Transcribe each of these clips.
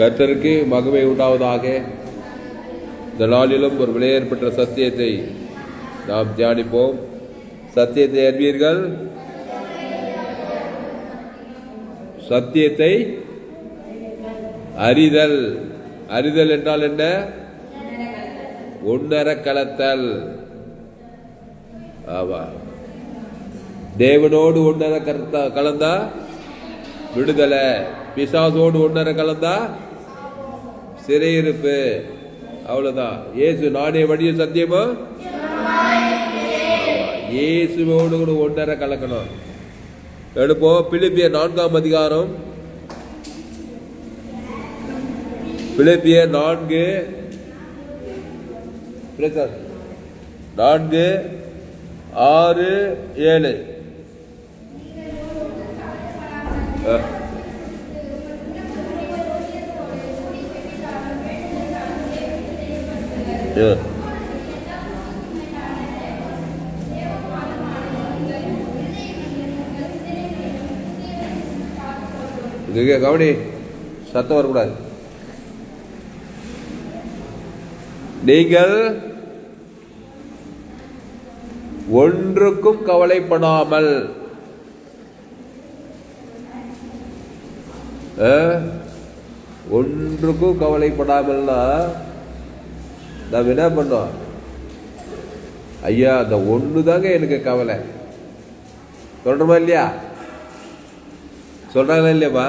கர்த்தருக்கு மகிமை உண்டாவதாக. இந்த நாளிலும் ஒரு விலையேற்பட்ட சத்தியத்தை நாம் தியானிப்போம். சத்தியத்தை அறிவீர்கள்? சத்தியத்தை அறிதல். அறிதல் என்றால் என்ன? உன்னர கலத்தல். ஆமா. தேவனோடு ஒன்னர கலந்தா? விடுதலை. பிசாசோடு ஒன்னர கலந்தா? சிறையிருப்பு. அவ்வளவுதான். இயேசு நானே வழிய சத்தியமா? இயேசுவோடு கூட ஒன்றர கலக்கணும். எடுப்போம் பிலிப்பிய நான்காம் அதிகாரம். பிலிப்பிய நான்கு. நான்கு ஆறு ஏழு. அஹ். Yeah. சத்தம் வரக்கூடாது நீங்கள் ஒன்றுக்கும் கவலைப்படாமல் ஒன்றுக்கும் கவலைப்படாமல்னா நாம் என்ன பண்ணோம்? ஐயா அந்த ஒன்று தாங்க எனக்கு கவலை. சொல்கிறோமா இல்லையா? சொல்கிறாங்களா இல்லையாம்மா?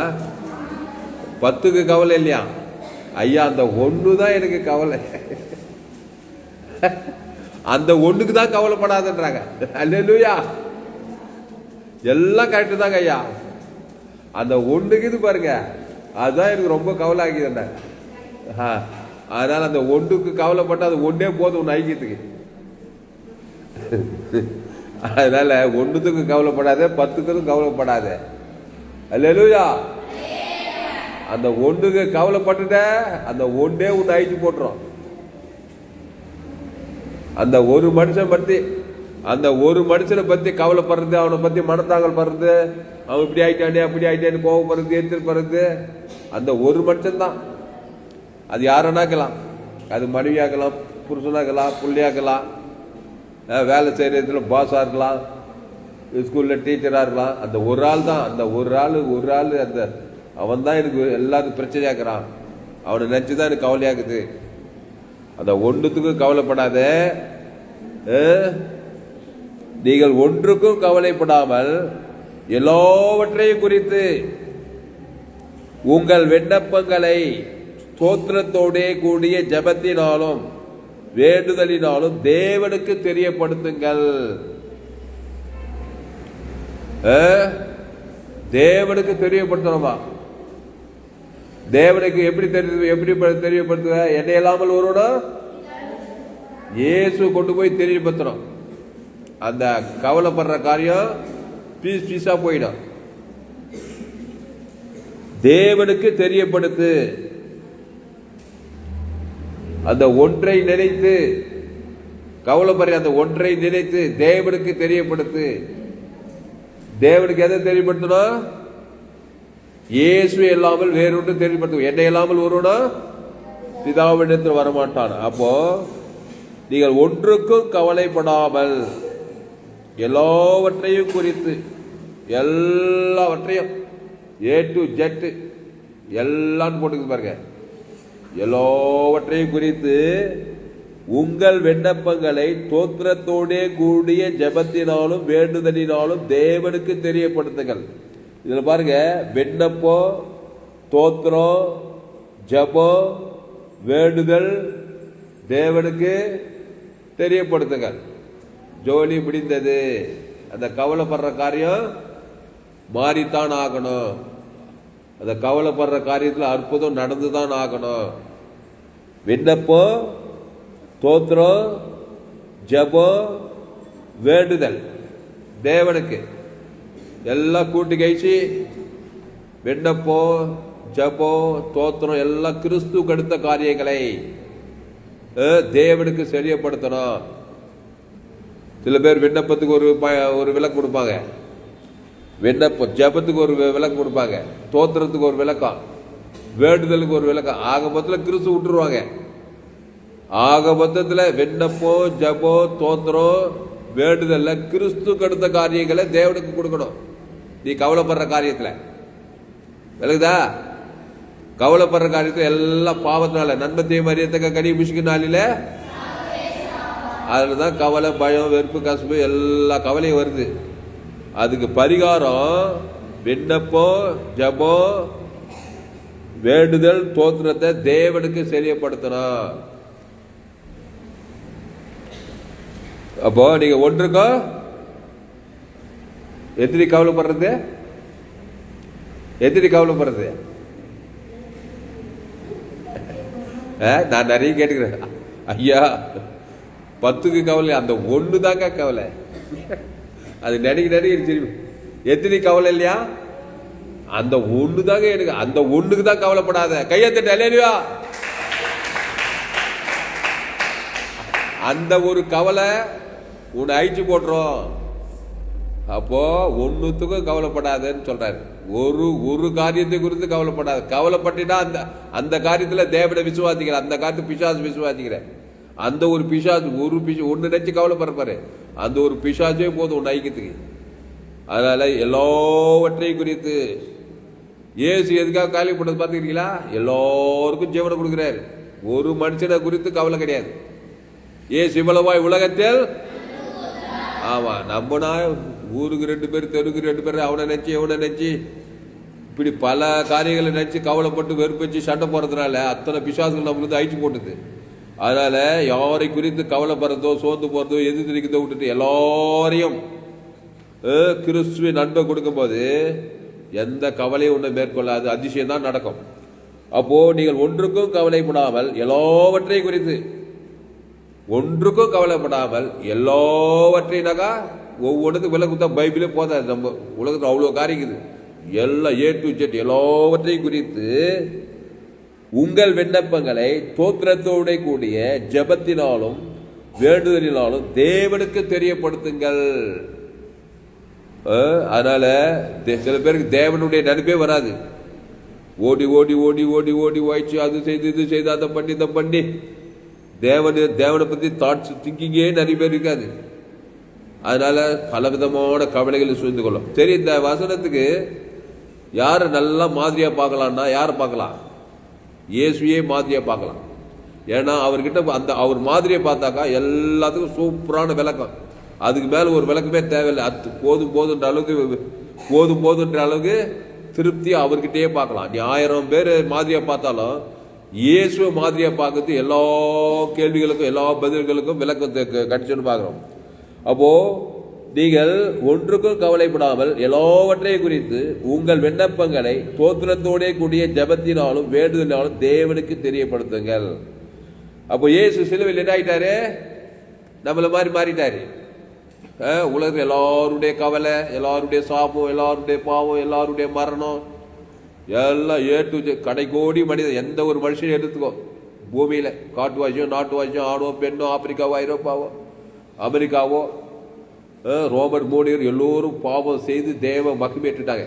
பத்துக்கு கவலை இல்லையா? ஐயா அந்த ஒன்று தான் எனக்கு கவலை. அந்த ஒன்றுக்கு தான் கவலைப்படாதுன்றாங்க. அல்லையா எல்லாம் கரெக்டு தாங்க ஐயா. அந்த ஒன்றுக்கு இது பாருங்க. அதுதான் எனக்கு ரொம்ப கவலை ஆகிதுண்ணே அதனால அந்த ஒன்றுக்கு கவலைப்பட்டு அது ஒன்றே போதும் ஒன்று ஐக்கியத்துக்கு. அதனால ஒன்றுத்துக்கு கவலைப்படாத பத்துக்கும் கவலைப்படாத. அல்லா அந்த ஒன்றுக்கு கவலைப்பட்டுட்ட அந்த ஒன்றே ஒன்று ஐக்கி போட்டுரும். அந்த ஒரு மனுஷன் பற்றி அந்த ஒரு மனுஷனை பற்றி கவலைப்படுறது அவனை பற்றி மனத்தாங்கல் படுறது அவன் இப்படி ஆயிட்டானே அப்படி ஆயிட்டானே கோவப்படுறது எரிச்சல் அந்த ஒரு மனுஷன் தான் அது யாருன்னாக்கலாம் அது மனைவியாகலாம் புருஷனாகலாம் பிள்ளையாகலாம் வேலை செய்கிற இடத்துல பாஸாக இருக்கலாம் ஸ்கூலில் டீச்சராக இருக்கலாம். அந்த ஒரு ஆள் தான். அந்த ஒரு ஆள் ஒரு ஆள் அந்த அவன் தான் எனக்கு எல்லாத்துக்கும் பிரச்சனையாக்குறான் அவனை நினச்சி தான் எனக்கு கவலையாக்குது அந்த ஒன்றுத்துக்கும் கவலைப்படாத நீங்கள் ஒன்றுக்கும் கவலைப்படாமல் எல்லாவற்றையும் குறித்து உங்கள் விண்ணப்பங்களை ஸ்தோத்திரத்தோடே கூடிய ஜெபத்தினாலும் வேண்டுதலினாலும் தேவனுக்கு தெரியப்படுத்துங்கள். தேவனுக்கு தெரியப்படுத்தணுமா? தேவனுக்கு எப்படி தெரியுது எப்படி தெரியப்படுத்துவ என்னை இல்லாமல் ஒருவனும் இயேசு கொண்டு போய் தெரியப்படுத்தணும். அந்த கவலைப்படுற காரியம் பீஸ் பீஸா போயிடும். தேவனுக்கு தெரியப்படுத்து. அந்த ஒன்றை நினைத்து கவலைப்படுற அந்த ஒன்றை நினைத்து தேவனுக்கு தெரியப்படுத்து. தேவனுக்கு எதை தெரியப்படுத்தணும் இயேசு இல்லாமல் வேறொன்று தெரியப்படுத்தும். என்னை இல்லாமல் ஒருவனா? பிதாவிடத்தில் வரமாட்டான். அப்போ நீங்கள் ஒன்றுக்கும் கவலைப்படாமல் எல்லாவற்றையும் குறித்து எல்லாவற்றையும் ஏ டு ஜெட் எல்லாம் போட்டுக்கு பாருங்க. எல்லாவற்றையும் குறித்து உங்கள் விண்ணப்பங்களை தோத்திரத்தோடே கூடிய ஜெபத்தினாலும் வேண்டுதலினாலும் தேவனுக்கு தெரியப்படுத்துங்கள். இதில் பாருங்க விண்ணப்பம் தோத்திரம் ஜபம் வேண்டுதல் தேவனுக்கு தெரியப்படுத்துங்கள். ஜோலி முடிந்தது. அந்த கவலைப்படுற காரியம் மாறித்தான் ஆகணும். அந்த கவலைப்படுற காரியத்தில் அற்புதம் நடந்துதான் ஆகணும். விண்ணப்பம் தோத்திரம் ஜபம் வேண்டுதல். தேவனுக்கு. எல்லாம் கூட்டி கழிச்சு விண்ணப்பம் ஜபம் தோத்திரம் எல்லாம் கிறிஸ்துவுக்கு அடுத்த காரியங்களை தேவனுக்கு சரியப்படுத்தணும் சில பேர் விண்ணப்பத்துக்கு ஒரு ப- ஒரு விலை கொடுப்பாங்க. விண்ணப்பம் ஜெபத்துக்கு ஒரு விளக்கம் கொடுப்பாங்க. தோத்திரத்துக்கு ஒரு விளக்கம். வேண்டுதலுக்கு ஒரு விளக்கம். ஆக மொத்தத்தில் கிறிஸ்து விட்டுருவாங்க. ஆக மொத்தத்தில் விண்ணப்பம் ஜபம் தோத்திரம் வேண்டுதல்ல கிறிஸ்து கடுத்த காரியங்களை தேவனுக்கு கொடுக்கணும். நீ கவலைப்படுற காரியத்தில். விளக்குதா? கவலைப்படுற காரியத்தில் எல்லாம் பாவத்தினால. நன்மத்தையும் மரியத்தக்க கனி புஷிக்கு நாளில? அதில் தான் கவலை பயம் வெறுப்பு கசப்பு எல்லா கவலையும் வருது. அதுக்கு பரிகாரம் விண்ணப்பம் ஜபம் வேண்டுதல் தோத்திரத்தை தேவனுக்கு தெரியப்படுத்தணும். அப்போ நீங்க ஒன்றுக்கோ? எத்தனை கவலைப்படுறது? எத்தனை கவலைப்படுறது? ஆ, நான் நிறைய கேட்டுக்கிறேன். ஐயா பத்துக்கு கவலை அந்த ஒன்று தாங்க கவலை. அது நினைக்க நினைக்க திரும்பி எத்தனை கவலை இல்லையா? அந்த ஒன்று தாங்க எனக்கு அந்த ஒண்ணுக்கு தான் கவலைப்படாத. கையத்தட்ட இல்லையா அந்த ஒரு கவலை உன்னை அழிச்சு போட்டுரும். அப்போ ஒன்னுத்துக்கும் கவலைப்படாதன்னு சொல்றாரு. ஒரு ஒரு காரியத்தை குறித்து கவலைப்படாத. கவலைப்பட்டுட்டா அந்த அந்த காரியத்துல தேவனை விசுவாசிக்கிற அந்த காரியத்தை பிசாசு விசுவாசிக்கிற. அந்த ஒரு பிசாசு ஒரு பிசு ஒன்று நினைச்சு கவலைப்படுறப்பாரு அந்த ஒரு பிசாசே போதும் உன்னை ஐக்கியத்துக்கு. அதனால எல்லாவற்றையும் குறித்து ஏசு எதுக்காக காலிப்படுறது பார்த்துக்கிறீங்களா? எல்லோருக்கும் ஜீவனை கொடுக்குறாரு. ஒரு மனுஷனை குறித்து கவலை கிடையாது. ஏசு இவ்வளவாய் உலகத்தில் ஆமா நம்பினா ஊருக்கு ரெண்டு பேர் தெருக்கு ரெண்டு பேர் அவனை நினைச்சு இவனை நினைச்சு இப்படி பல காரியங்களை நினைச்சு கவலைப்பட்டு வெறுப்பிச்சு சண்டை போறதுனால அத்தனை பிசாசுகள் நம்மளுக்கு அழிச்சு போட்டுது. அதனால் யாரை குறித்து கவலைப்படுறதோ சோர்ந்து போகிறதோ எது தெரிக்கிறதோ விட்டுட்டு எல்லாரையும் அஹ், கிறிஸ்துவின் அன்பை கொடுக்கும்போது எந்த கவலையும் ஒன்றும் மேற்கொள்ளாது அதிசயம் தான் நடக்கும். அப்போது நீங்கள் ஒன்றுக்கும் கவலைப்படாமல் எல்லாவற்றையும் குறித்து ஒன்றுக்கும் கவலைப்படாமல் எல்லாவற்றையும்னாக்கா ஒவ்வொன்றுக்கும் விலை கொடுத்தா பைபிளே போதாது. நம்ம உலகத்தில் அவ்வளோ காரிக்குது எல்லாம் ஏ டு ஜெட் எல்லாவற்றையும் குறித்து உங்கள் விண்ணப்பங்களை தோத்திரத்தோட கூடிய ஜெபத்தினாலும் வேண்டுதலினாலும் தேவனுக்கு தெரியப்படுத்துங்கள். அதனால சில பேருக்கு தேவனுடைய நினைப்பே வராது. ஓடி ஓடி ஓடி ஓடி ஓடி ஓய்ச்சி அது செய்து இது செய்து அதை பண்ணி இதை பண்ணி. தேவன் தேவனை பற்றி தாட்ஸ் திங்கிங்கே நிறைய பேர் இருக்காது. அதனால பலவிதமான கவலைகளை சூழ்ந்து கொள்ளும். சரி இந்த வசனத்துக்கு யாரை நல்லா மாதிரியாக பார்க்கலான்னா யாரை பார்க்கலாம்? இயேசுவே மாதிரியாக பார்க்கலாம். ஏன்னா அவர்கிட்ட அந்த அவர் மாதிரியை பார்த்தாக்கா எல்லாத்துக்கும் சூப்பரான விளக்கம். அதுக்கு மேலே ஒரு விளக்கமே தேவையில்லை. அது போதும் போதுன்ற அளவுக்கு போதும் போதுன்ற அளவுக்கு திருப்தி அவர்கிட்டயே பார்க்கலாம். நீ ஆயிரம் பேர் மாதிரியாக பார்த்தாலும் இயேசுவை மாதிரியாக பார்க்கறது எல்லா கேள்விகளுக்கும் எல்லா பதில்களுக்கும் விளக்கத்தை கடிச்சுன்னு பார்க்குறோம். அப்போது நீங்கள் ஒன்றுக்கும் கவலைப்படாமல் எல்லாவற்றையும் குறித்து உங்கள் விண்ணப்பங்களை தோத்திரத்தோடே கூடிய ஜெபத்தினாலும் வேண்டுதலினாலும் தேவனுக்கு தெரியப்படுத்துங்கள். அப்போ இயேசு சிலுவையில் என்ன ஆயிட்டாரு நம்மளை மாதிரி மாறிட்டாரு. உலகத்தில் எல்லாருடைய கவலை எல்லாருடைய சாபம் எல்லாருடைய பாவம் எல்லாருடைய மரணம் எல்லாம் ஏட்டு கடைக்கோடி மனிதன் எந்த ஒரு மனுஷனையும் எடுத்துக்கோ. வாசியோ காட்டுவாசியம் நாட்டுவாசியம் ஆணோ பெண்ணோ ஆப்பிரிக்காவோ ஐரோப்பாவோ அமெரிக்காவோ ரோபர்ட் மோடியர் எல்லோரும் பாவம் செய்து தேவ மகிமேற்றுட்டாங்க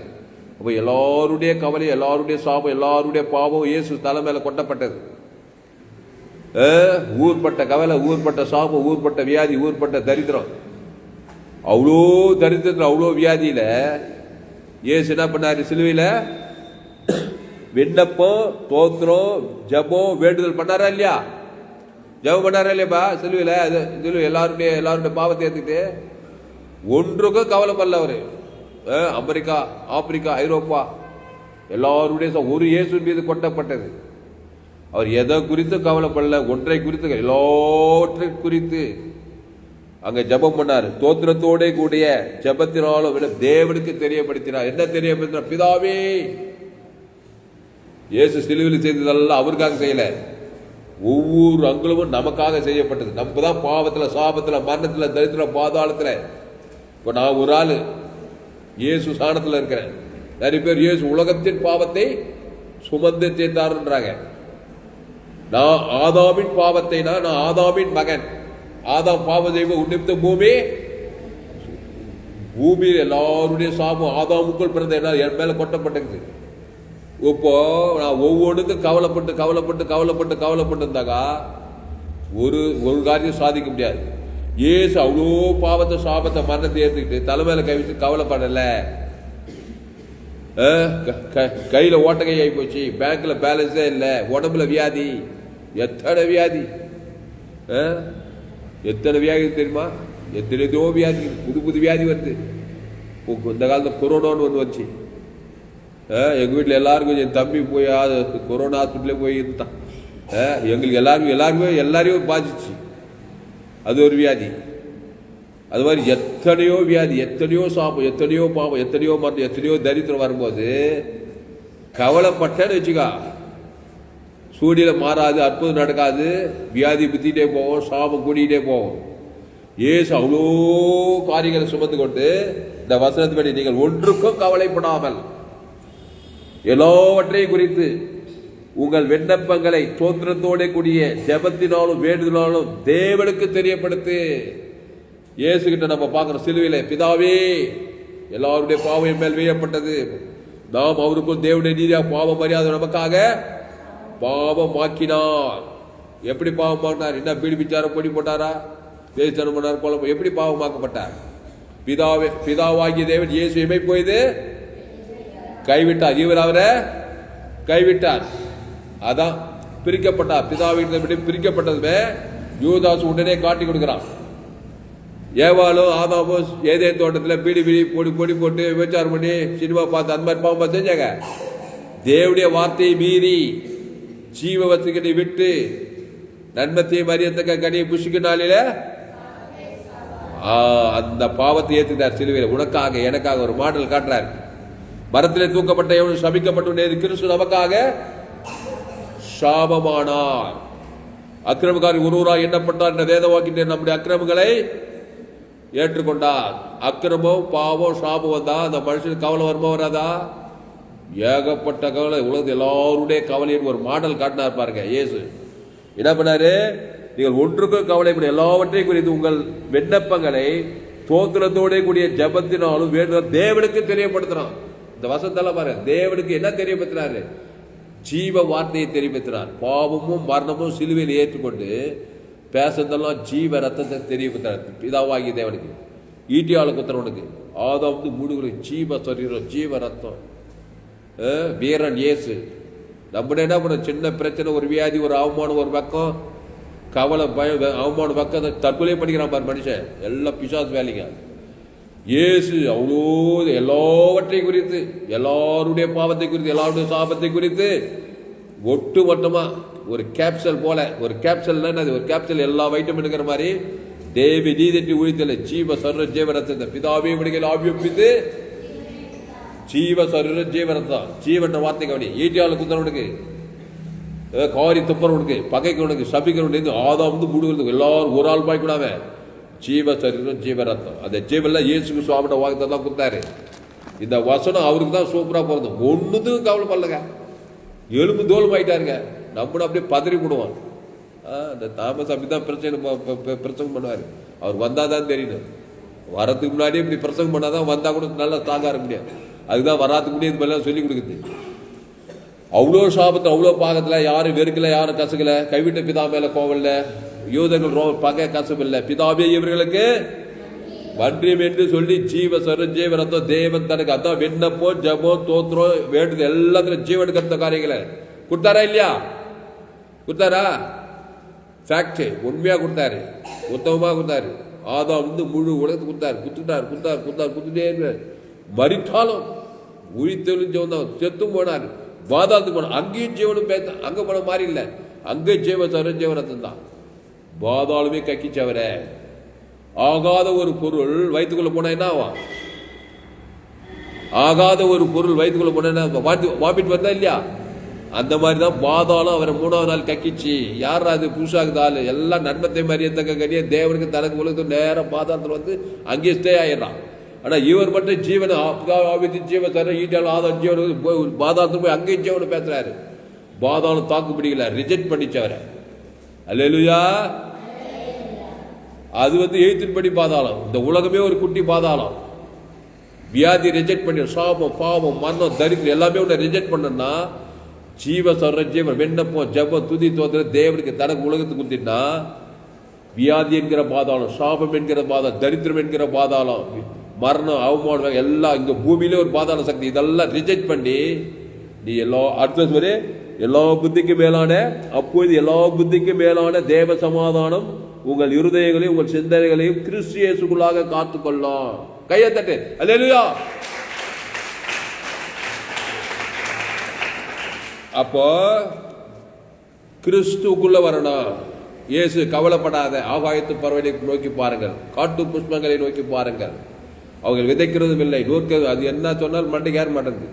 அப்போ எல்லாருடைய கவலை எல்லாருடைய சாபம் எல்லாருடைய பாவம் இயேசு தலை மேலே கொட்டப்பட்டது. ஊர்பட்ட கவலை ஊர்பட்ட சாபம் ஊர்பட்ட வியாதி ஊர்பட்ட தரித்திரம். அவ்வளோ தரித்திரத்தில் அவ்வளோ வியாதியில் இயேசு என்ன பண்ணாரு சிலுவையில்? விண்ணப்பம் தோத்திரம் ஜபம் வேண்டுதல் பண்ணாரா இல்லையா? ஜபம் பண்ணாரா இல்லையாப்பா சிலுவையில்? அது சிலுவை எல்லாருடைய எல்லாருடைய பாவத்தை ஏற்றுக்கிட்டு ஒன்றுக்கும் கவலைப்படல அவரு அமெரிக்கா ஆப்பிரிக்கா ஐரோப்பா எல்லாருடைய ஒரு இயேசு மீது கொட்டப்பட்டது. அவர் எதை குறித்து கவலைப்படல? ஒன்றை குறித்து எல்லாவற்றை குறித்து. அங்க ஜெபம் பண்ணார். தோத்திரத்தோட கூடிய ஜபத்தினாலும் விட தேவனுக்கு தெரியப்படுத்தினார். என்ன தெரியப்படுத்தினார்? பிதாவே! இயேசு சிலுவில் செய்ததெல்லாம் அவருக்காக செய்யல. ஒவ்வொரு அங்குலமும் நமக்காக செய்யப்பட்டது. நம்ம தான் பாவத்துல சாபத்துல மரணத்துல தரித்திர பாதாளத்துல இப்போ நான் ஒரு ஆள். இயேசு சாணத்தில் இருக்கிறேன். நிறைய பேர் இயேசு உலகத்தின் பாவத்தை சுமந்து தீர்த்தாருன்றாங்க. நான் ஆதாமின் பாவத்தை நான் நான் ஆதாமின் மகன். ஆதாம் பாவ தெய்வ உன்னித்த பூமி. பூமியில் எல்லாருடைய சாபம் ஆதாமுக்குள் பிறந்த என்ன? என் மேலே கொட்டப்பட்டது இப்போ நான் ஒவ்வொன்றுக்கும் கவலைப்பட்டு கவலைப்பட்டு கவலைப்பட்டு கவலைப்பட்டு இருந்தாக்கா ஒரு ஒரு காரியம் சாதிக்க முடியாது. ஏசு அவ்வளோ பாவத்தை சாபத்தை மரணத்தை ஏற்றுக்கிட்டு தலைமையில கை வச்சு கவலைப்படலை. கையில் க- க- ஓட்டகை ஆகி போச்சு. பேங்க்ல பேலன்ஸே இல்லை. உடம்புல வியாதி. எத்தனை வியாதி? எத்தனை வியாதி தெரியுமா? எத்தனை எதோ வியாதி. புது புது வியாதி வருது. இந்த காலத்தில் கொரோனான்னு ஒன்று வந்துச்சு. எங்கள் வீட்டில் எல்லாருக்கும் என் தம்பி போய் கொரோனா ஹாஸ்பிட்டலே போய் இருந்தான். எங்களுக்கு எல்லாருக்கும் எல்லாருக்குமே எல்லாரையும் பாதிச்சு. அது ஒரு வியாதி. அது மாதிரி எத்தனையோ வியாதி எத்தனையோ சாபம் எத்தனையோ பாவம் எத்தனையோ மரணம் எத்தனையோ தரித்திரம் வரும்போது கவலைப்பட்டேன்னு வச்சுக்கா. சூடியில் மாறாது அற்புதம் நடக்காது வியாதி புத்திட்டே போவோம் சாபம் கூட்டிகிட்டே போவோம். ஏசு அவ்வளோ காரியங்களை சுமந்து கொண்டு இந்த வசனத்தின்படி நீங்கள் ஒன்றுக்கும் கவலைப்படாமல் எல்லாவற்றையும் குறித்து உங்கள் விண்ணப்பங்களை தோத்திரத்தோட கூடிய ஜெபத்தினாலும் வேண்டுதலாலும் தேவனுக்கு தெரியப்படுத்து. இயேசுகிட்ட நம்ம பார்க்குற சிலுவையில் பிதாவே எல்லாருடைய பாவம் மேல் வீழப்பட்டது நாம் அவருக்கும் தேவனுடைய நீதியா பாவம் மரியாதை நமக்காக பாவம் ஆக்கினார். எப்படி பாவம் ஆக்கினார்? என்ன பீடி பிச்சாரா பொடி போட்டாரா? தேசனம் பண்ணார் குழம்பு எப்படி பாவமாக்கப்பட்டார் பிதாவே பிதாவாகிய தேவன் இயேசு எமை போய்து கைவிட்டார். இவர் அவரை கைவிட்டார். அதான் பிரிக்கப்பட்ட பிதாவின் விட்டு பிரிக்கப்பட்டதுமே யூதாஸ் உடனே காட்டி கொடுக்குறான். ஏவாலும் ஆதாவோ ஏதே தோட்டத்தில் பீடி பீடி பொடி பொடி போட்டு விபச்சாரம் பண்ணி சினிமா பார்த்து அந்த மாதிரி பாவம் செஞ்சாங்க. தேவடைய வார்த்தையை மீறி ஜீவ வசுகளை விட்டு நன்மத்தையும் மரியத்தக்க கனியை புஷிக்கு நாளில ஆ, அந்த பாவத்தை ஏத்துக்கிட்டார் சிலுவையில். உனக்காக எனக்காக ஒரு மாடல் காட்டுறார். மரத்திலே தூக்கப்பட்ட எவனும் சபிக்கப்பட்டு கிறிஸ்து நமக்காக சாபமானார். அக்கிரமக்காரி ஒருவராய் எண்ணப்பட்டார் என்ற வேத நம்முடைய அக்கிரமங்களை ஏற்றுக்கொண்டார். அக்கிரமம் பாவம் சாபம் வந்தா அந்த மனுஷனுக்கு கவலை வருமா வராதா? ஏகப்பட்ட கவலை. உலகத்தில் எல்லாருடைய கவலையின் ஒரு மாடல் காட்டினார் பாருங்க இயேசு. என்ன பண்ணாரு? நீங்கள் ஒன்றுக்கும் கவலைப்பட எல்லாவற்றையும் குறித்து உங்கள் விண்ணப்பங்களை தோத்திரத்தோட கூடிய ஜபத்தினாலும் வேண்டுதல் தேவனுக்கு தெரியப்படுத்துறான். இந்த வசந்தெல்லாம் பாருங்க தேவனுக்கு என்ன தெரியப்படுத்துறாரு? ஜீவ வார்த்தையை தெரியப்படுத்துறார் பாவமும் மரணமும் சிலுவையில் ஏற்றுக்கொண்டு பேசுறதெல்லாம் ஜீவ ரத்தத்தை தெரியப்படுத்துறார் பிதாவாகிய தேவனுக்கு ஈட்டியாள குத்துறவனுக்கு அதாவது வந்து மூடுகிற ஜீவ சரீரம் ஜீவ ரத்தம். வீரன் இயேசு. நம்ம என்ன பண்ண சின்ன பிரச்சனை ஒரு வியாதி ஒரு அவமானம் ஒரு பக்கம். கவலை பயம் அவமான அவமானம் பக்கம் தற்கொலை பண்ணிக்கிறான் பாரு மனுஷன். எல்லாம் பிசாஸ் வேலைங்க. இயேசு அவ்வளோ எல்லாவற்றையும் குறித்து எல்லாருடைய பாவத்தை குறித்து எல்லாருடைய சாபத்தை குறித்து ஒட்டு மொத்தமாக ஒரு கேப்சல் போல ஒரு கேப்சல்னா என்னது ஒரு கேப்சல் எல்லா வைட்டமின் எடுக்கிற மாதிரி தேவி நீதட்டி உழித்தல ஜீவ சர்வ ஜீவரத்தை பிதாவே விடுகள் ஆபியப்பித்து ஜீவ சருர ஜீவரத்தான் ஜீவன்ற வார்த்தை கவனி. ஈட்டியால் குந்தரவனுக்கு காரி துப்புறவனுக்கு பகைக்கிறவனுக்கு சபிக்கிறவனுக்கு ஆதா வந்து மூடுகிறது எல்லாரும் ஒரு ஆள் பாய்க்கூடாவே ஜீவ சரீரம் ஜீவரத்தம் அந்த ஜீவன்ல இயேசுக்கு சுவாமிட வாக்கத்தை கொடுத்தாரு. இந்த வசனம் அவருக்கு தான் சூப்பராக போறது ஒண்ணுத்துக்கும் கவலைப்படலங்க. எலும்பு தோலும் ஆயிட்டாருங்க. நம்மளும் அப்படியே பதறி போடுவோம் இந்த தாமஸ் அப்படிதான் பிரச்சனை ப- பண்ணுவார் அவர் வந்தால் தான் அவர் தெரியணும். வரதுக்கு முன்னாடியே இப்படி பிரசங்கம் பண்ணாதான் வந்தால் கூட நல்லா தாங்க இருக்க முடியாது. அதுதான் வராதுக்கு முன்னாடி இது மாதிரிலாம் சொல்லி கொடுக்குது. அவ்வளோ சாபத்தை அவ்வளோ பாகத்தில் யாரும் வெறுக்கல யாரும் கசுக்கலை. கைவிட்ட பிதா மேலே கோவல்ல யூதர்கள் ரோ பகை கசப்பு இல்லை. பிதாவே இவர்களுக்கு வன்றியம் என்று சொல்லி ஜீவ சர ஜீவ தேவன் தனக்கு அதான் விண்ணப்போ ஜபோ தோத்திரம் வேண்டுது எல்லாத்துக்கும் ஜீவன் கத்த காரியங்களை. கொடுத்தாரா இல்லையா? கொடுத்தாரா? ஃபேக்ட் உண்மையாக கொடுத்தாரு. உத்தமமாக கொடுத்தாரு. ஆதாம் வந்து முழு உலகத்துக்கு கொடுத்தாரு. குத்துட்டார் குத்தார் குத்தார் குத்துட்டே மறித்தாலும் உயிர்த்தெழும் ஜீவன் செத்தும் போனார். வாதாந்து போனார். அங்கேயும் ஜீவனும் பேச அங்கே போன மாதிரி இல்லை. அங்கே ஜீவ சர தான் பாதாளுமே கக்கிச்சவர ஆகாத ஒரு பொருள் வயிற்றுக்குள்ள போனா என்ன ஆகும்? ஆகாத ஒரு பொருள் வயிற்றுக்குள்ள போனா என்ன ஆகும்? வாமிட் வந்தா இல்லையா? அந்த மாதிரி தான் பாதாளம் அவரை மூணாவது நாள் கக்கிச்சு. யார் அது? புதுசாகுது ஆள். எல்லாம் நன்மத்தை மரியத்தக்க கடிய தேவனுக்கு தனக்கு உலகத்து நேரம் பாதாளத்தில் வந்து அங்கேயே ஸ்டே ஆயிடுறான். ஆனால் இவர் மட்டும் ஜீவனை ஆபித்து ஜீவன் தர ஈட்டால் ஆதாரம் ஜீவன் போய் பாதாளத்தில் போய் அங்கேயும் ஜீவனை பேசுறாரு பாதாளம் தாக்கு பிடிக்கல ரிஜெக்ட் பண்ணிச்சு அவரை. அல்லேலூயா! அது வந்து எழுத்தின்படி பாதாளம். இந்த உலகமே ஒரு குட்டி பாதாளம். வியாதி ரிஜெக்ட் பண்ணி சாபம் பாவம் மரணம் தரித்திரம் எல்லாமே உன்னை ரிஜெக்ட் பண்ணனா ஜீவ சொல்ற ஜீவன் விண்ணப்பம் ஜெபம் துதி தோத்திர தேவனுக்கு தனக்கு உலகத்துக்கு குத்தினா வியாதி என்கிற பாதாளம் சாபம் என்கிற பாதாளம் தரித்திரம் என்கிற பாதாளம் மரணம் அவமானம் எல்லாம் இந்த பூமியிலே ஒரு பாதாள சக்தி. இதெல்லாம் ரிஜெக்ட் பண்ணி நீ எல்லா அடுத்தது மாதிரி எல்லா புத்திக்கும் மேலான அப்போது எல்லா புத்திக்கும் மேலான தேவ சமாதானம் உங்கள் இருதயங்களையும் உங்கள் சிந்தனைகளையும் கிறிஸ்து இயேசுக்குள்ளாக காத்துக்கொள்ளும். கையை தட்டு. அல்லா அப்போ கிறிஸ்துக்குள்ள வரணும். இயேசு கவலைப்படாத ஆகாயத்து பறவைகளை நோக்கி பாருங்கள். காட்டு புஷ்பங்களை நோக்கி பாருங்கள். அவங்க விதைக்கிறதும் இல்லை. நூற்கிறது அது என்ன சொன்னாலும் மண்டைக்கு ஏற மாட்டேங்குது.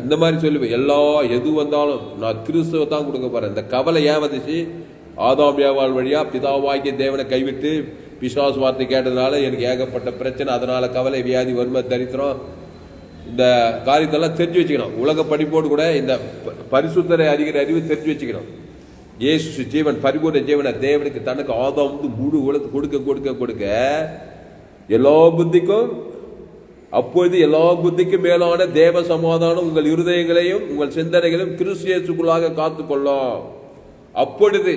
இந்த மாதிரி சொல்லுவேன். எல்லா எது வந்தாலும் நான் கிறிஸ்துவை தான் கொடுக்க போறேன். இந்த கவலை ஏன் வந்துச்சு? ஆதாம் ஏவாள் வழியாக பிதாவாகிய தேவனை கைவிட்டு பிசாஸ் வார்த்தை கேட்டதுனால எனக்கு ஏகப்பட்ட பிரச்சனை. அதனால் கவலை வியாதி வறுமை தரித்திரம் இந்த காரியத்தெல்லாம் தெரிஞ்சு வச்சுக்கணும். உலக படிப்போடு கூட இந்த பரிசுத்தரை அறிகிற அறிவு தெரிஞ்சு வச்சுக்கணும். ஏசு ஜீவன் பரிபூர்ண ஜீவனை தேவனுக்கு தனக்கு ஆதாம் வந்து முழு உலக கொடுக்க கொடுக்க கொடுக்க எல்லா புத்திக்கும் அப்பொழுது எல்லா புத்திக்கும் மேலான தேவ சமாதானம் உங்கள் இருதயங்களையும் உங்கள் சிந்தனைகளையும் கிறிஸ்து இயேசுக்குள்ளாக காத்துக்கொள்ளும். அப்பொழுது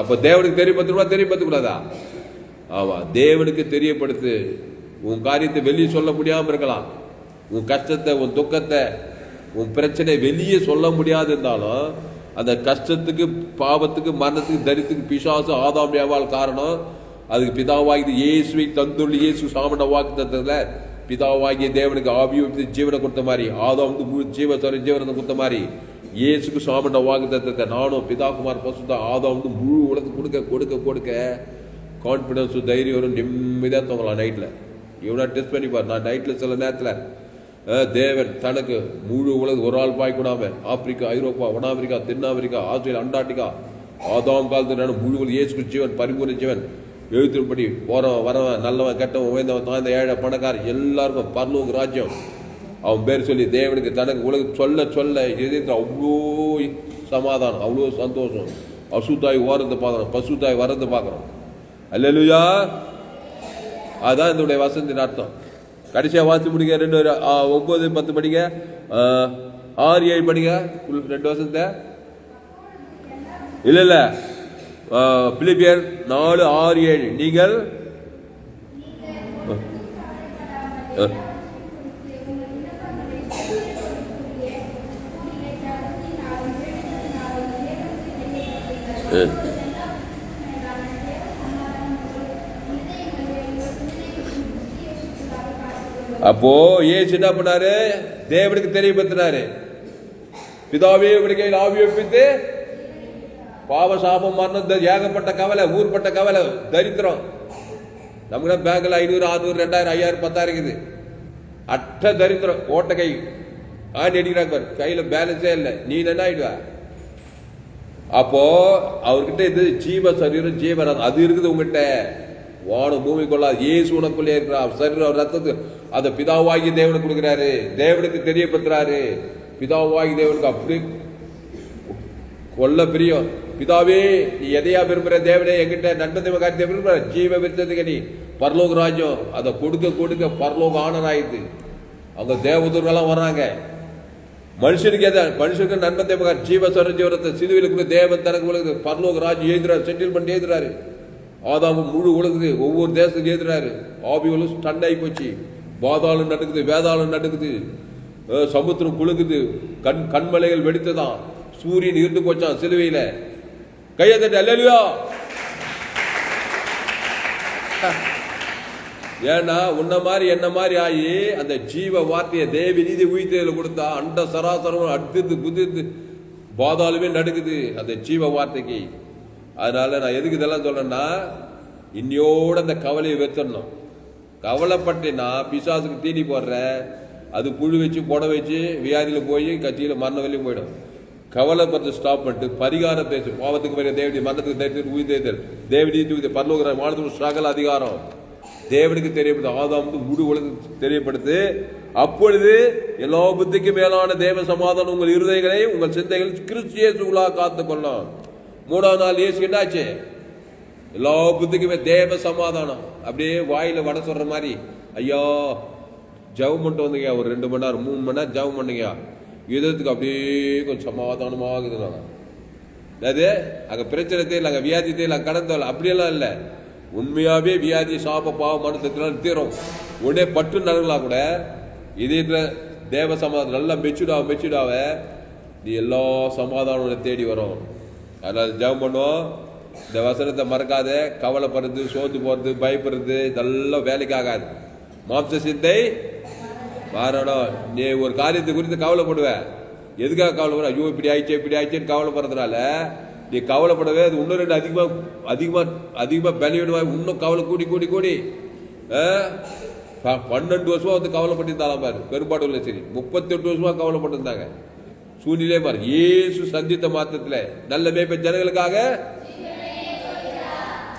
அப்ப தேவனுக்கு தெரியப்படுத்தணுமா? தெரியப்படுத்தக்கூடாதா? ஆமா தேவனுக்கு தெரியப்படுத்து. உன் காரியத்தை வெளியே சொல்ல முடியாம இருக்கலாம். உன் கஷ்டத்தை உன் துக்கத்தை உன் பிரச்சனை வெளியே சொல்ல முடியாது இருந்தாலும் அந்த கஷ்டத்துக்கு பாவத்துக்கு மரணத்துக்கு தரித்துக்கு பிசாசு ஆதாம் ஏவாள் காரணம். அதுக்கு பிதாவாகி இயேசுவை தந்துள்ள இயேசு சாமன வாக்கு தந்ததுல பிதாவாகிய தேவனுக்கு ஆவியோ ஜீவனை கொடுத்த மாதிரி ஆதாம் வந்து முழு ஜீவ ஜீவனத்தை கொடுத்த மாதிரி இயேசுக்கு சாமண்ட வாக்கு தத்தத்தை நானும் பிதாகுமார் பசுதா ஆதாம் வந்து முழு உலகத்துக்கு கொடுக்க கொடுக்க கொடுக்க கான்ஃபிடன்ஸ் தைரியம் வரும் நிம்மதியாக தூங்கலாம் நைட்டில் இவனா டெஸ்ட் பண்ணிப்பார் நான் நைட்டில் சில நேரத்தில் தேவன் தனக்கு முழு உலகம் ஒரு ஆள் பாய்க்கூடாம ஆப்பிரிக்கா ஐரோப்பா வட ஆப்பிரிக்கா தென் ஆப்பிரிக்கா ஆஸ்திரேலியா அண்டார்டிகா ஆதாம் காலத்து நான் முழு உலக ஜீவன் பரிபூர்ண ஜீவன். எழுத்துப்படி போகிறவன் வரவன் நல்லவன் கெட்டவன் உயர்ந்தவன் தாழ்ந்த ஏழை பணக்காரன் எல்லாருக்கும் பரலோக ராஜ்யம். அவன் பேர் சொல்லி தேவனுக்கு தனக்கு உலக சொல்ல சொல்ல எதிர்த்து அவ்வளோ சமாதானம் அவ்வளோ சந்தோஷம். அசுத்தாய் ஓரத்தை பார்க்குறோம் பசுத்தாய் வரத்தை பார்க்குறோம். அல்லலுயா. அதுதான் இதனுடைய வசந்தின் அர்த்தம். கடைசியாக வாசி முடிங்க ரெண்டு ஒம்பது ஆ, பத்து படிங்க. ஆறு ஏழு படிங்க. ரெண்டு வருஷத்தை இல்லை இல்லை. பிலிப்பியர் நாலு ஆறு ஏழு. நீங்கள்? அப்போ ஏசு என்ன பண்ணாரு? தேவனுக்கு தெரியப்படுத்தினாரு. பிதாவே இப்படி கையில் ஆவி ஒப்பித்து பாவ சாபம் மரணம் த- ஏகப்பட்ட கவலை ஊர்பட்ட கவலை தரித்திரம். நமக்கு பேங்க்ல ஐநூறு ஆறுநூறு ரெண்டாயிரம் ஐயாயிரம் பத்தாயிரம் இருக்குது. அட்ட தரித்திரம் ஓட்ட கை. ஆண்டி அடிக்கிறாங்க கையில் கையில பேலன்ஸே இல்லை. நீ என்ன ஆயிடுவா? அப்போ அவர்கிட்ட இது ஜீவ சரீரம் ஜீவனம் அது இருக்குது உங்ககிட்ட. வானம் பூமி கொள்ளாது ஏசு உனக்குள்ளே இருக்கிறார். சரீரம் ரத்தத்துக்கு அதை பிதாவாகி தேவனுக்கு கொடுக்குறாரு. தேவனுக்கு தெரியப்படுத்துறாரு. பிதாவாகி தேவனுக்கு அப்படி கொல்ல பிரியம். பிதாவே நீ எதையா விரும்புற? தேவனே என்கிட்ட நன்மை காரியத்தை விரும்புற? ஜீவ விருத்ததுக்கு நீ பரலோக ராஜ்யம். அதை கொடுக்க கொடுக்க பரலோக ஆனர் ஆயிடுது அங்க தேவதூர்கள்லாம் வர்றாங்க. மனுஷனுக்கு எதை மனுஷனுக்கு நன்மை தேவ ஜீவ சர ஜீவனத்தை சிலுவையில் கூட தேவன் தனக்கு உலகுது பரலோக ராஜ் ஏதுறாரு செட்டில்மெண்ட் ஏதுறாரு ஆதாமு முழு உலகுது ஒவ்வொரு தேசத்துக்கு ஏதுறாரு ஆபியோலும் ஸ்டண்ட் ஸ்டன் ஆகி போச்சு பாதாளம் நடக்குது வேதாளம் நடக்குது சமுத்திரம் குலுக்குது கண் கண்மலைகள் வெடித்ததான் சூரியன் இருந்து போச்சான் சிலுவையில கையை தட்டி அல்லா ஏன்னா உன்ன மாதிரி என்ன மாதிரி ஆகி அந்த ஜீவ வார்த்தையை தேவி நீதி உயிர்த்தையில் கொடுத்தா அண்ட சராசரம் அடுத்து குதித்து பாதாலுமே நடுக்குது அந்த ஜீவ வார்த்தைக்கு. அதனால நான் எதுக்கு இதெல்லாம் சொல்றேன்னா இன்னையோட அந்த கவலையை வச்சிடணும் கவலைப்பட்டேன்னா பிசாசுக்கு தீனி போடுற அது புழு வச்சு புட வச்சு வியாதியில் போய் கட்சியில் மரண வரையும் போயிடும். கவலைப்பட்டு ஸ்டாப் பண்ணிட்டு பரிகாரம் பேசு. பாவத்துக்கு வரைய தேவடி மரணத்துக்கு தைரியத்துக்கு உயிர் தேர்தல். தேவடி பரலோகிற பரலோக ஸ்ட்ரகல் அதிகாரம். தேவனுக்கு தெரியப்படுது ஆதாம் வந்து முழு உலகத்துக்கு தெரியப்படுத்து அப்பொழுது எல்லா புத்திக்கும் மேலான தேவ சமாதானம் உங்கள் இருதயங்களை உங்கள் சிந்தைகள் கிறிஸ்து இயேசுக்குள்ளாக காத்து கொள்ளும். மூணாம் நாள் இயேசு என்னாச்சு? எல்லா புத்திக்குமே தேவ சமாதானம். அப்படியே வாயில வடை சொல்ற மாதிரி ஐயா ஜவம் பண்ணிட்டு வந்தீங்க. ஒரு ரெண்டு மணி நேரம் மூணு மணி நேரம் ஜவம் பண்ணுங்க. இதயத்துக்கு அப்படியே கொஞ்சம் சமாதானமாகுது நான் அது அங்கே பிரச்சனை தெரியல அங்கே வியாதி தெரியல அங்க கடன் அப்படியெல்லாம் இல்லை. உண்மையாகவே வியாதி சாப பாவம் மனசத்தினால தீரும். உடனே பட்டு நடங்களா கூட இதயத்துல தேவ சமாதானம் நல்லா மெச்சூர்டாக மெச்சூர்டாக நீ எல்லா சமாதானம் உன்னை தேடி வரும். அதனால் ஜெபம் பண்ணுவோம் இந்த வசனத்தை மறக்காத. கவலைப்படுறது சோர்ந்து போகிறது பயப்படுறது இதெல்லாம் வேலைக்கு ஆகாது. மாம்ச சிந்தை மாறணும் நீ ஒரு காரியத்தை குறித்து கவலைப்படுவ. எதுக்காக கவலைப்படுற? ஐயோ இப்படி ஆயிடுச்சு இப்படி ஆயிடுச்சுன்னு கவலைப்படுறதுனால நீ கவலைப்படவே அது இன்னும் ரெண்டு அதிகமாக அதிகமாக அதிகமாக பலியிடுவா இன்னும் கவலை கூடி கூடி கூடி. ஆ? பன்னெண்டு வருஷமாக வந்து கவலைப்பட்டிருந்தாலும் பாரு. பெரும்பாடு இல்லை சரி. முப்பத்தெட்டு வருஷமாக கவலைப்பட்டிருந்தாங்க. சூழ்நிலை பாரு இயேசு சந்தித்த மாற்றத்தில் நல்ல மேய்ப்ப ஜனங்களுக்காக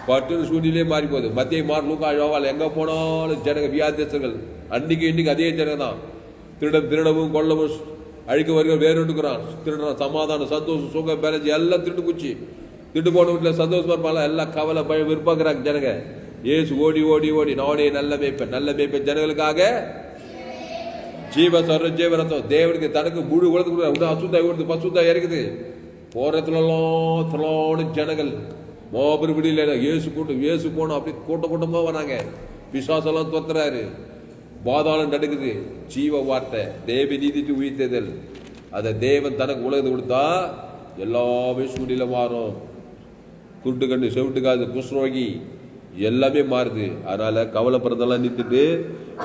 பட்டுன்னு சூழ்நிலையே மாறி போகுது. மத்திய மாறு லூக்கா யோவால் எங்கே போனாலும் ஜனங்க வியாதியஸ்தர்கள். அன்னைக்கு இன்னைக்கு அதே ஜனங்க தான். திருடம் திருடவும் கொள்ளவும் அழிக்க வருகிற வேறுண்டுக்கிறான் திருடுறான். சமாதானம் சந்தோஷம் சுகம் பேலஞ்சி எல்லாம் திருட்டு குச்சி. திருட்டு போன வீட்டில் சந்தோஷமா இருப்பாங்களா எல்லாம் கவலை பயம் விருப்பங்கிறாங்க ஜனங்க. ஏசு ஓடி ஓடி ஓடி நானே நல்ல மேய்ப்பேன் நல்ல மேய்ப்பேன் ஜனங்களுக்காக ஜீவ சர்வ ஜீவரத்தம் தேவனுக்கு தனக்கு முழு உலகத்துக்கு உடனே அசுத்தா ஓடுது பசுத்தா இறக்குது போறதுலாம் திரளான ஜனங்கள். மாபெரும் விடியில் ஏசு கூட்டம் ஏசு போனோம் அப்படி கூட்டம் கூட்டமாக வராங்க. விசுவாசம்லாம் தொத்துறாரு பாதாளம் நடக்குது ஜீவ வார்த்தை தேவ நீதிக்கு உயிர்த்ததல் அதை தேவன் தனக்கு உலகத்தை கொடுத்தா எல்லாமே சூழ்நிலை மாறும். குருட்டு கண்டு செவிட்டு காது குஷ்ரோகி எல்லாமே மாறுது. அதனால கவலைப்படுறதெல்லாம் நிறுத்திட்டு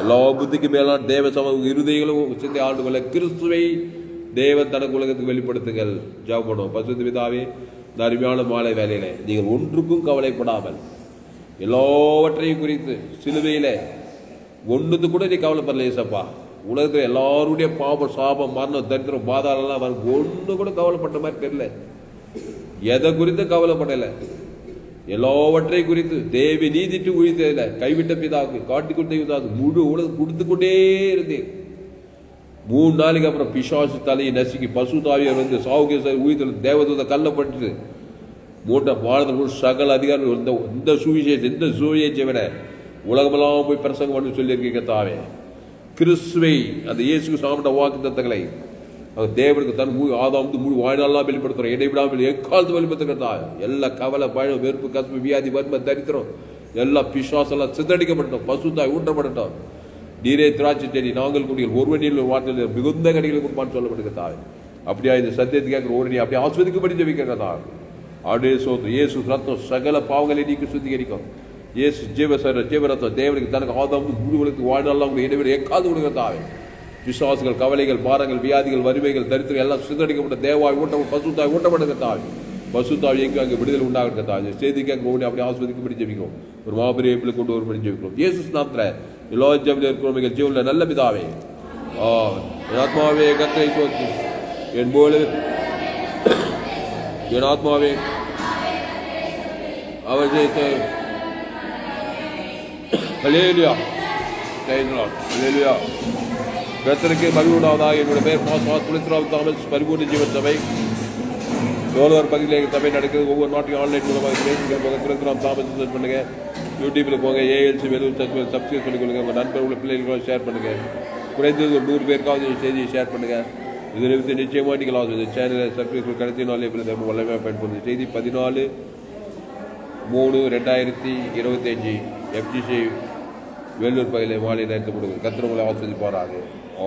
எல்லா புத்திக்கு மேலாம் தேவ சம இருதயங்களும் சிந்தை ஆண்டுகளை கிறிஸ்துவை தேவன் தனக்கு உலகத்துக்கு வெளிப்படுத்துங்கள். ஜெபம் பண்ணுவோம். பசுத்து பிதாவே இந்த அருமையான மாலை வேலையில் நீங்கள் ஒன்றுக்கும் கவலைப்படாமல் எல்லாவற்றையும் குறித்து சிலுவையில் ஒன்றுத்து கூட நீ கவலைப்படல ஏசப்பா உலகத்தில் எல்லாருடைய பாவம் சாபம் மரணம் தரித்திரம் பாதாளெல்லாம் வரும். ஒன்று கூட கவலைப்பட்ட மாதிரி தெரியல. எதை குறித்து கவலைப்படலை? எல்லாவற்றையும் குறித்து தேவி நீதிட்டு உயிர்த்ததில்ல கைவிட்ட பிதாவுக்கு காட்டி கொடுத்த பிதாவுக்கு முழு உலகம் கொடுத்து கொண்டே இருந்தேன். மூணு நாளைக்கு அப்புறம் பிசாசு தலையை நசுக்கி பசு தாவியர் வந்து சாவுகே உயிர்த்தல் தேவதூத கல்லப்பட்டு மூட்டை வாழ்ந்த சகல அதிகாரம் இந்த இந்த சுவிசேஷம் இந்த சுவிசேஷம் விட உலகமெல்லாம் போய் பிரசங்கம் பண்ணி சொல்லியிருக்கீங்க தாவே. கிறிஸ்துவை அந்த இயேசு சாமிட்ட வாக்கு தத்தங்களை அவர் தேவனுக்கு தன் மூ ஆதாம் முழு வாழ்நாளாக வெளிப்படுத்துகிறோம் இடைவிடாமல் எக்காலத்து வெளிப்படுத்துகிறதா எல்லா கவலை பழம் வெறுப்பு கசப்பு வியாதி வறுமை தரித்திரம் எல்லா பிசாசெல்லாம் சித்தடிக்கப்பட்டோம் பசுத்தாய் ஊட்டப்படட்டும் நீரே திராட்சை செடி நாங்கள் குடிகள். ஒருவனில் வார்த்தையில் மிகுந்த கடிகளை கொடுப்பான்னு சொல்லப்படுகிறதா அப்படியா இந்த சத்தியத்தை கேட்குற ஒரு அப்படியே ஆஸ்வதிக்கப்படி ஜெபிக்கிறதா? அப்படியே சோத்து இயேசு ரத்தம் சகல பாவங்களை நீக்கி சுத்திகரிக்கும். இயேசு ஜீவசர ஜீவரத்தம் தேவனுக்கு தனக்கு ஆதாம் முழு வாழ்நாள் வாழ்நாளெல்லாம் உங்களை இடைவெளி எக்காது கொடுக்கிறதாவே விசுவாசிகள் கவலைகள் பாரங்கள் வியாதிகள் வறுமைகள் தரித்திரம் எல்லாம் சிதறடிக்கப்பட்ட தேவாய் ஊட்ட பசுத்தாய் ஊட்டப்படுகிறதாய் பசுத்தாய் எங்க அங்கே விடுதலை உண்டாகிறதாய் செய்திக்கு அங்கே ஓடி அப்படி ஆஸ்வதிக்கப்படி ஜெபிக்கும் ஒரு மாபெரிய வைப்பில் கொண்டு வரும்படி ஜெபிக்கிறோம். இயேசு நாத்திர எல்லா ஜபில் இருக்கிறோம். எங்கள் ஜீவனில் நல்ல பிதாவே. ஆ என் ஆத்மாவே கத்தை சோத்து என் போல. என் ஆத்மாவே. அவர் ஜெயித்த ஹலேலியா ஹலேலியா கத்தனுக்கு மகிழ்வுண்டாவதாக என்னுடைய பேர் பாஸ்வாஸ் புலித்ராவ் தாமஸ் பரிபூர்ண ஜீவன் சபை சோழர் பகுதியில் எங்கள் சபை நடக்குது. ஒவ்வொரு நாட்டையும் ஆன்லைன் மூலமாக பேசுகிற போங்க புலித்ராம் தாமஸ் சர்ச் பண்ணுங்கள் யூடியூப்பில் போங்க ஏஎல்சி வெறும் சர்ச் சப்ஸ்கிரைப் பண்ணிக்கொள்ளுங்க. உங்கள் நண்பர் உள்ள பிள்ளைகளுக்கும் ஷேர் பண்ணுங்கள் குறைந்தது ஒரு நூறு பேருக்காவது செய்தியை ஷேர் பண்ணுங்கள் இது நிமித்தம் நிச்சயமாக நீங்கள் இந்த சேனலை சப்ஸ்கிரைப் கடைசி நாளே இப்படி வல்லமையாக பயன்படுது செய்தி பதினாலு மூணு ரெண்டாயிரத்தி இருபத்தஞ்சி எஃப்ஜிசி வேலூர் பகுதியில் மாலை நேரத்து கொடுங்க கத்திரங்களை போகிறாங்க ஓ